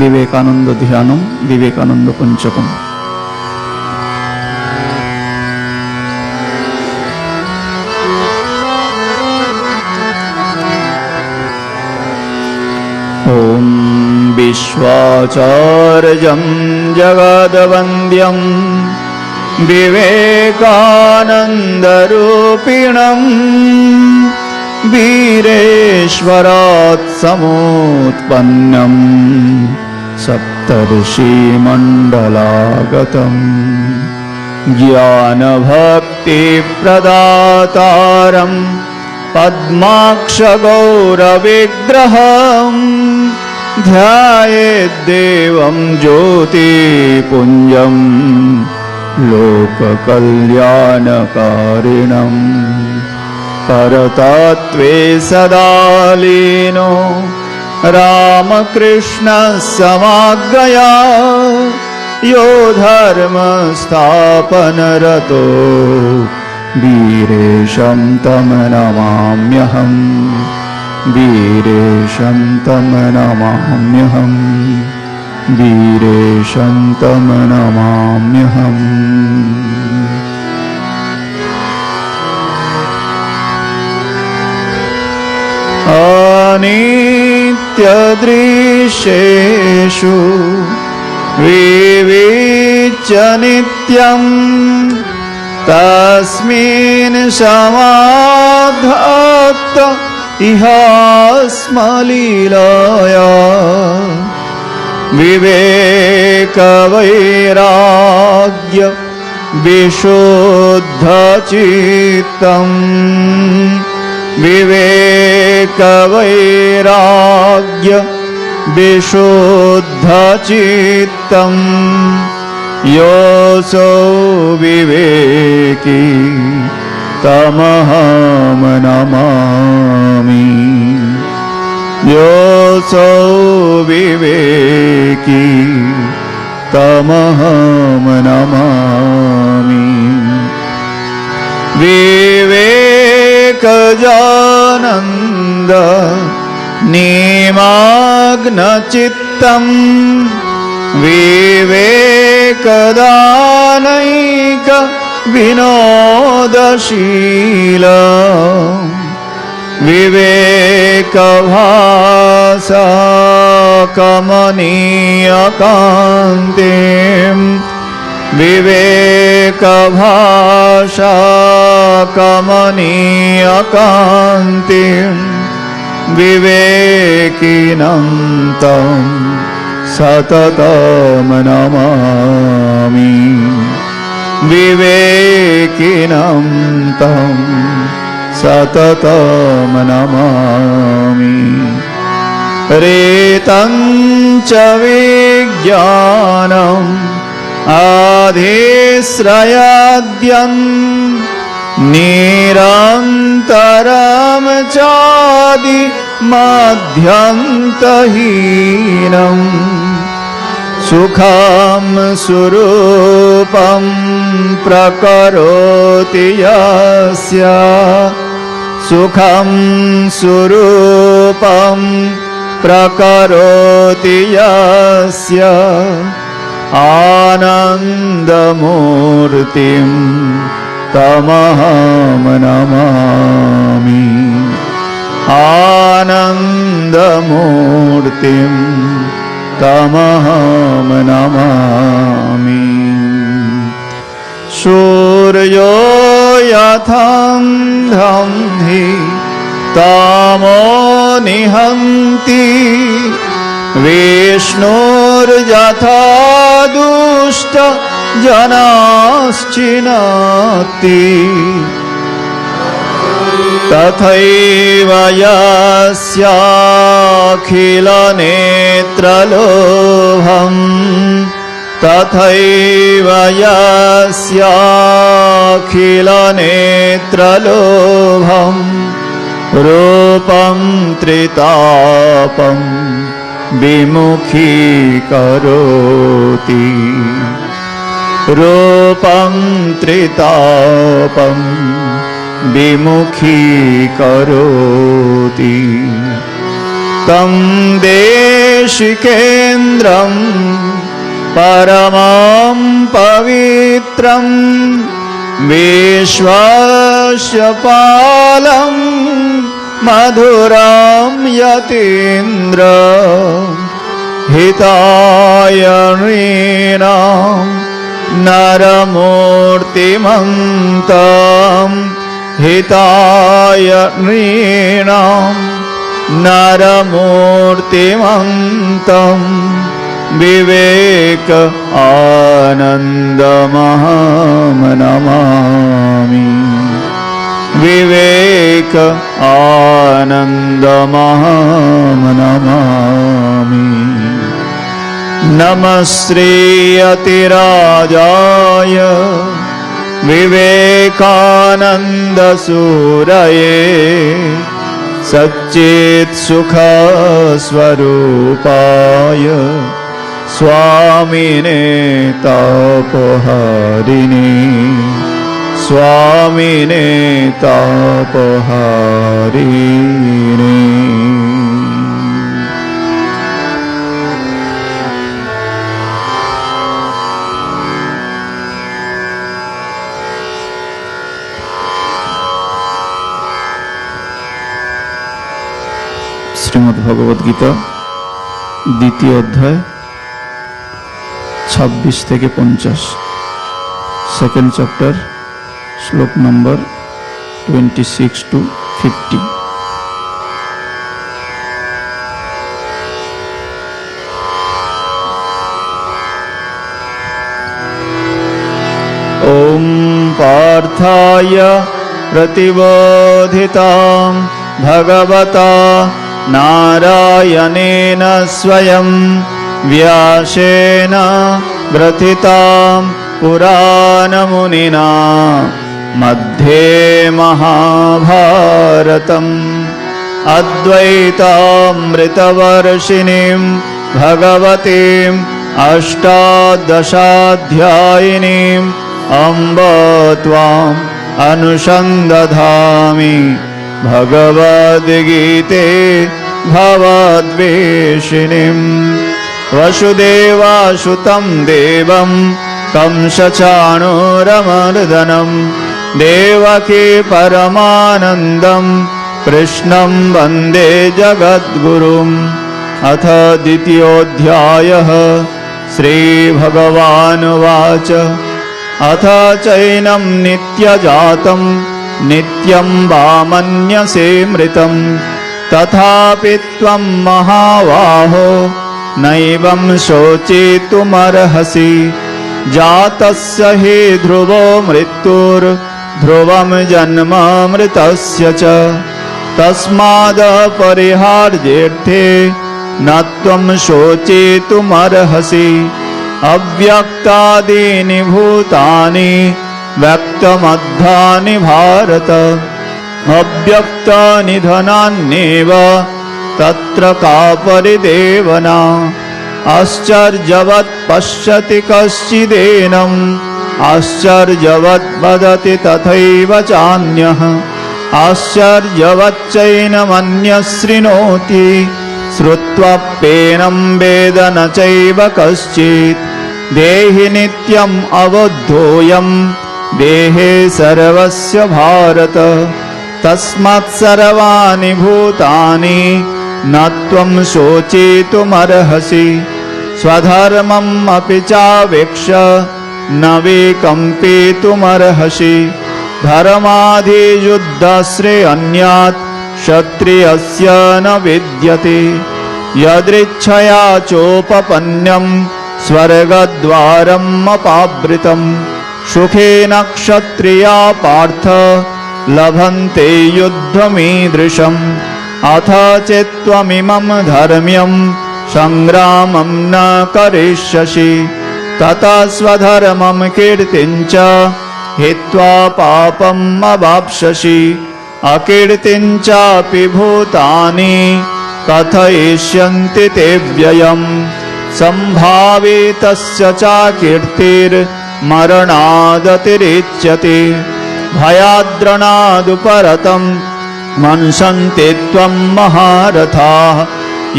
विवेकानन्द ध्यानम् विवेकानन्दपुञ्चकम् ॐ विश्वाचार्यं जगदवन्द्यं विवेकानन्दरूपिणम् वीरेश्वरात् समोत्पन्नम्। सप्तर्षिमण्डलागतम् ज्ञानभक्तिप्रदातारम् पद्माक्षगौरविग्रहम् ध्यायेद्देवं ज्योतिपुञ्जम् लोककल्याणकारिणम् परतत्त्वे सदा लीनो रामकृष्णसमाज्ञया यो धर्मस्थापनरतो वीरेशं तं नमाम्यहम् वीरेशं तं नमाम्यहम् वीरेशं तं नमाम्यहम् अनित्यदृशेषु विविच नित्यम् तस्मिन् समाधत्त इहास्मलीलया विवेकवैराग्य विशुद्धचित्तम् विवेकवैराग्य विशुद्धचित्तम् योऽसौ विवेकी तमहं नमामि। योऽसौ विवेकी तमहं नमामि विवेकजानन्द निमाग्नचित्तम् विवेकदानैक विनोदशील विवेकभासा कमनीयकान्तिम् विवेकभाषा कमनीयकान्तिम् विवेकिनं सततं नमामि। विवेकिनं सततं नमामि। रेतं च विज्ञानम् आधिश्रयाद्यन् निरन्तरं चादि मध्यन्तहीनम् सुखं स्वरूपं प्रकरोति यस्य सुखं स्वरूपं प्रकरोति यस्य आनन्दमूर्तिं तमहं नमामि आनन्दमूर्तिं तमहं नमामि सूर्यो यथान्धं हि तामो निहन्ति विष्णोर्यथा दुष्ट जनाश्चिनाति। तथैव यस्याखिलनेत्रलोभम् तथैव यस्याखिलनेत्रलोभम् रूपं त्रितापम् विमुखीकरोति रूपं त्रितापं विमुखीकरोति तं देशिकेन्द्रं परमं पवित्रं विश्वस्य पालं मधुरं यतीन्द्र हिताय नृणां नरमूर्तिमन्तं हिताय नृणां नरमूर्तिमन्तं विवेक आनन्दमहमनमामि विवेक आनन्दमहमनमामि नमः श्रीयतिराजाय विवेकानन्दसूरये सच्चित्सुखस्वरूपाय स्वामिने तापहारिणे स्वामिने तापहारिणे শ্রীমদ্ ভগবদ গীতা দ্বিতীয় অধ্যায় ছাব্বিশ থেকে পঞ্চাশ সেকেন্ড চ্যাপ্টার শ্লোক number twenty six two fifty ॐ पार्थाय प्रतिबोधितां भगवता नारायणेन स्वयं व्यासेन ग्रथितां पुराणमुनिना मध्ये महाभारतम् अद्वैतामृतवर्षिणीं भगवतीम् अष्टादशाध्यायिनीम् अम्ब त्वाम् अनुसन्दधामि भगवद्गीते भवद्वेषिणीम् वसुदेवासुतं देवं कंसचाणूरमर्दनं देवकी परमानन्दम् कृष्णं वन्दे जगद्गुरुम् अथ द्वितीयोऽध्यायः श्रीभगवानुवाच। अथ चैनं नित्यजातं नित्यं वा मन्यसे मृतं तथापि त्वं महाबाहो नैवं शोचितुमर्हसि। जातस्य हि ध्रुवो मृत्युर्ध्रुवं जन्मामृतस्य च। तस्मादपरिहार्येऽर्थे न त्वं शोचितुमर्हसि। अव्यक्तादीनि भूतानि व्यक्तमद्धानि भारत अव्यक्तानि धनान्येव तत्र का परिदेवना आश्चर्यवत् पश्यति कश्चिदेनम् आश्चर्यवत् वदति तथैव चान्यः। आश्चर्यवच्चैनमन्यः शृणोति श्रुत्वाप्येनं वेद न चैव कश्चित्। देहि नित्यम् अवद्धोऽयं देहे सर्वस्य भारत तस्मात् सर्वाणि भूतानि न त्वं शोचितुमर्हसि। स्वधर्मम् अपि चावेक्ष न विकम्पितुमर्हसि धर्माधियुद्धश्रेयन्यात् क्षत्रियस्य न विद्यते। यदृच्छया चोपपन्यं स्वर्गद्वारम् अपावृतम्। सुखेन क्षत्रिया पार्थ लभन्ते युद्धमीदृशम्। अथ चेत्त्वमिमं धर्म्यं। सङ्ग्रामं न करिष्यसि। ततः स्वधर्मं कीर्तिं च हित्वा पापम् अवाप्स्यसि। अकीर्तिं चापि भूतानि कथयिष्यन्ति ते व्ययम्। सम्भावितस्य च कीर्तिर्मरणादतिरिच्यते भयाद्रणादुपरतं मन्सन्ति त्वं महारथाः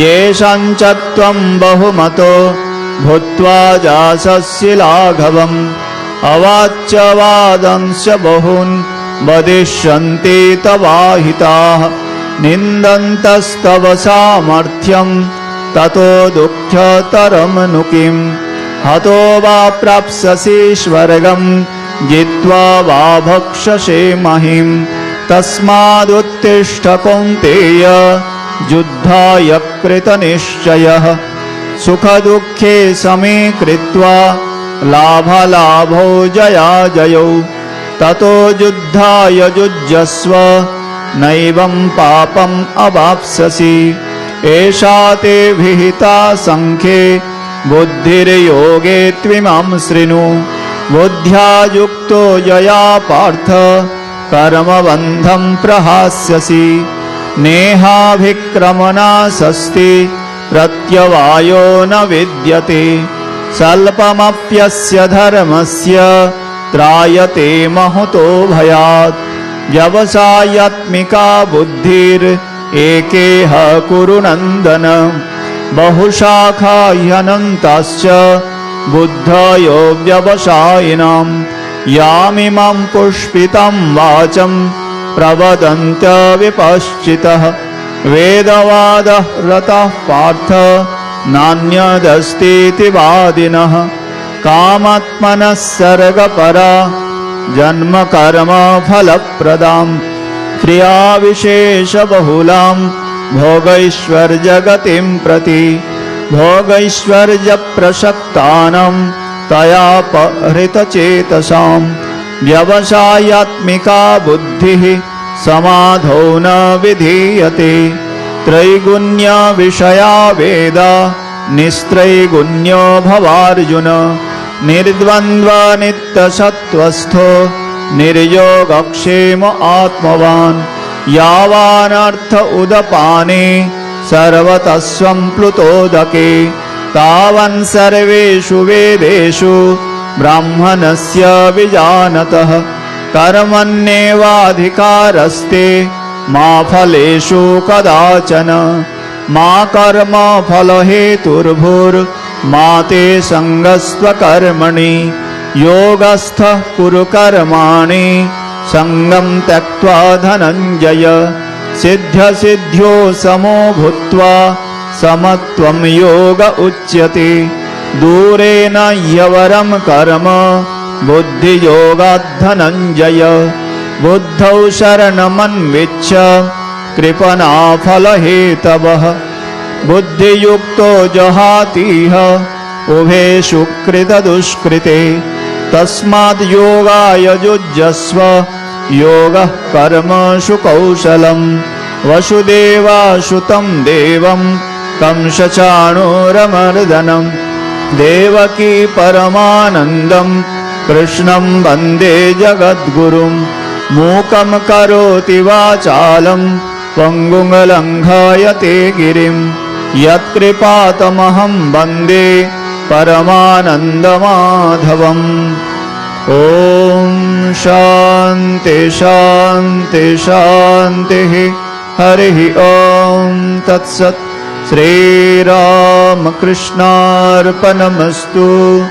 येषां च त्वं बहुमतो भूत्वा जासस्यलाघवम् अवाच्यवादंश बहून् वदिष्यन्ति तवाहिताः। निन्दन्तस्तव सामर्थ्यम् ततो दुःखतरं नु किम् हतो वा प्राप्स्यसि स्वर्गम् जित्वा वा भक्षसे महिम् तस्मादुत्तिष्ठ कौन्तेय युद्धाय कृतनिश्चयः। सुखदुःखे समीकृत्वा लाभलाभौ जया जयौ ततो युद्धाय युज्यस्व नैवं पापम् अवाप्स्यसि। एषा ते विहिता सङ्ख्ये बुद्धिर्योगे त्विमां शृणु बुद्ध्या युक्तो यया पार्थ कर्मबन्धं प्रहास्यसि। नेहाभिक्रमणासस्ति प्रत्यवायो न विद्यते। स्वल्पमप्यस्य धर्मस्य त्रायते महतो भयात्। व्यवसायात्मिका बुद्धिरेकेह कुरु नन्दन। बहुशाखा ह्यनन्ताश्च बुद्धयो व्यवसायिनाम् यामिमं पुष्पितं वाचं प्रवदन्त्यविपश्चितः वेदवादः रतः पार्थ नान्यदस्तीति वादिनः। कामात्मनः सर्गपरा जन्मकर्मफलप्रदाम् क्रियाविशेषबहुलाम्। भोगैश्वर्यगतिं प्रति भोगैश्वर्यप्रसक्तानाम् तया परितचेतसाम् व्यवसायात्मिका बुद्धिः समाधौ न विधीयते। त्रैगुण्यविषया वेदा निस्त्रैगुण्यो भवार्जुन निर्द्वन्द्वनित्यसत्त्वस्थो निर्योगक्षेम आत्मवान् यावानर्थ उदपाने सर्वतस्वं प्लुतोदके। तावन् सर्वेषु वेदेषु ब्राह्मणस्य विजानतः। कर्मण्येवाधिकारस्ते मा फलेषु कदाचन। मा कर्मफलहेतुर्भुर्मा ते सङ्गस्त्वकर्मणि। योगस्थः कुरु कर्माणि सङ्गं त्यक्त्वा धनञ्जय सिद्ध्यसिद्ध्यो समो भूत्वा समत्वं योग उच्यते। दूरेण ह्यवरं कर्म, बुद्धियोगाद्धनञ्जय। बुद्धौ शरणमन्विच्छ, कृपणाफलहेतवः। बुद्धियुक्तो जहातीह, उभे सुकृतदुष्कृते तस्माद् योगाय युज्यस्व। योगः कर्मसु कौशलम् वसुदेवासुतं देवं कंसचाणूरमर्दनम् देवकी परमानन्दम् कृष्णं वन्दे जगद्गुरुम् मूकं करोति वाचालं पङ्गुङ्गलङ्घायते गिरिं यत्कृपातमहं वन्दे परमानन्दमाधवम् ॐ शान्ति शान्ति, शान्तिः। हरिः ॐ तत्सत्। श्रीरामकृष्णार्पणमस्तु।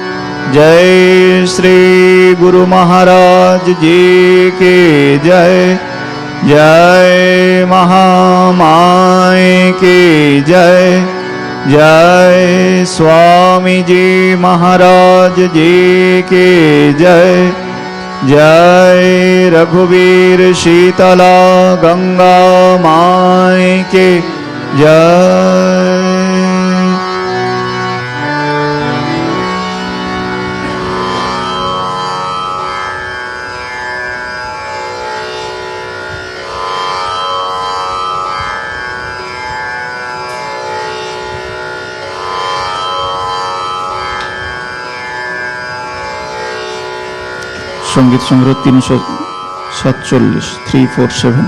जय श्री गुरु महाराज जी की जय। जय महामाय की जय। जय स्वामी जी महाराज जी के जय। जय रघुवीर शीतला गंगा माई के जय। সংগীত সংগ্রহ তিনশো সাতচল্লিশ থ্রি ফোর সেভেন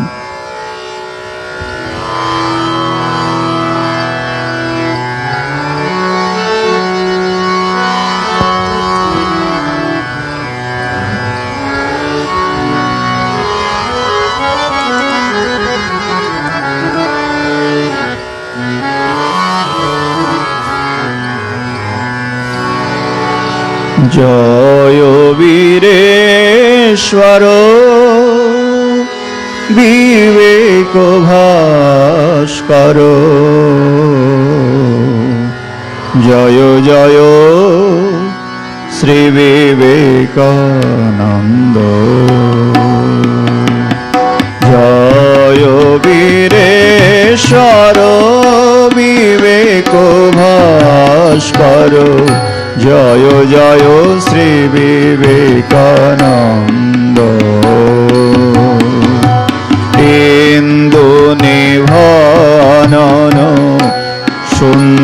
জয় বীরে বীরেশ্বর বিবেক ভাস্কর জয় জয় শ্রী বিবেকানন্দ। জয় বীরেশ্বর বিবেক ভাস্কর জয় জয় শ্রী বিবেকানন্দ।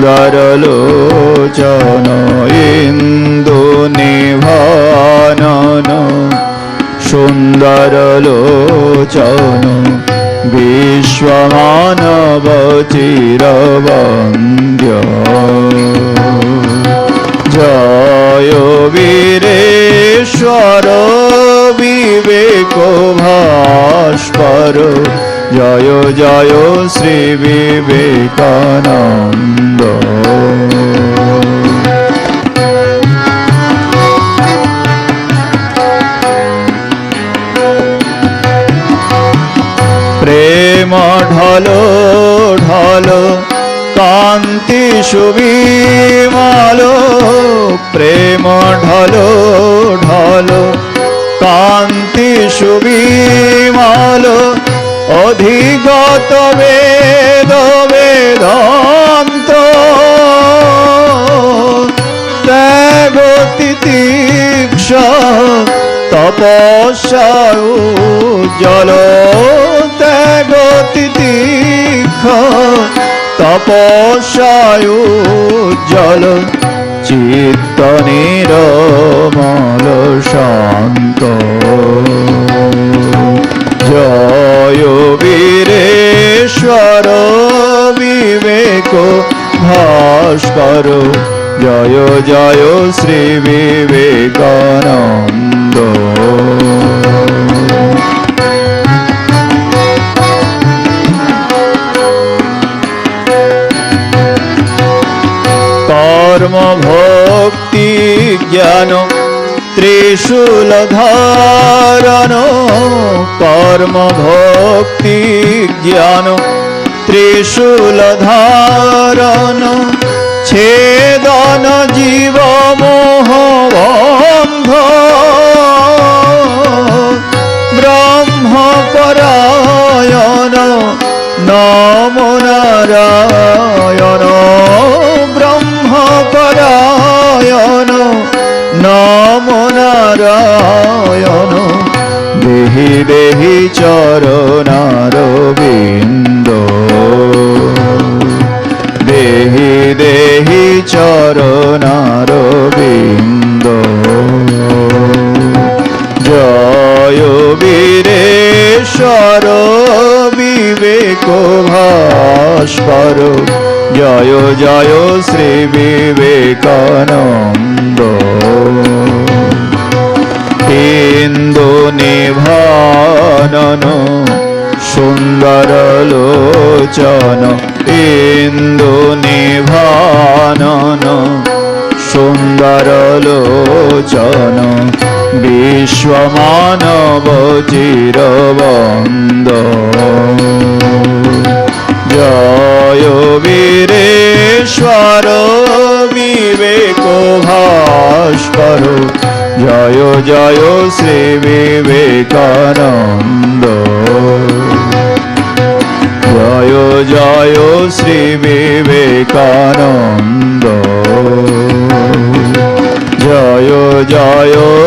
সুন্দর লোচন ইন্দু নিভানন। সুন্দর লোচন বিশ্বমানব চিরবন্দ্য জয় বীরেশ্বর বিবেক ভাস্কর। জয় জয় শ্রী বিবেকানন্দ। প্রেম ঢলো ঢল কান্তি সুবিমল। প্রেম ঢলো ঢলো কান্তি সুবিমল। অধিগত বেদ বেদান্ত ত্যাগতি তীক্ষ তপস্যায় জল ত্যাগতি তীক্ষ তপস্যায় জল চিত্ত নিরমল শান্ত জয় জয় শ্রী বিবেকানন্দ। কর্ম ভক্তি জ্ঞান ত্রিশূল ধারণ। কর্ম ভক্তি জ্ঞান ত্রিশূল ধারণ। ছেদন জীব মোহ বন্ধ। ব্রহ্ম পরায়ণ, নম নারায়ণ। ব্রহ্ম পরায়ণ, নম নারায়ণ। দেহি দেহি চরণার জয় বীরেশ্বর বিবেক ভাস্কর। জয় জয় শ্রী বিবেকানন্দ। ইন্দু নিভানন, সুন্দর লোচন। ইন্দু নিভানন, সুন্দর লোচন। বিশ্বমানব চিরবন্দ জয় বীরেশ্বর বিবেক ভাস্কর জয় জয় শ্রী বিবেকানন্দ জয় জয় শ্রী বিবেকানন্দ জয় জয়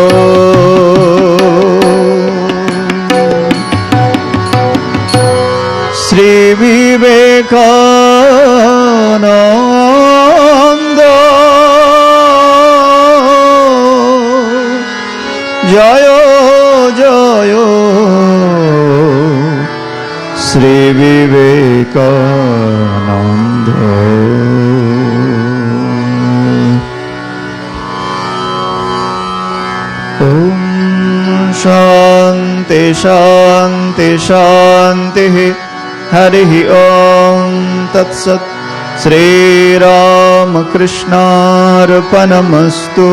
श्री विवेकानंद। शांति शांति शांति। हरि ओम तत्सत् कृष्णार्पणमस्तु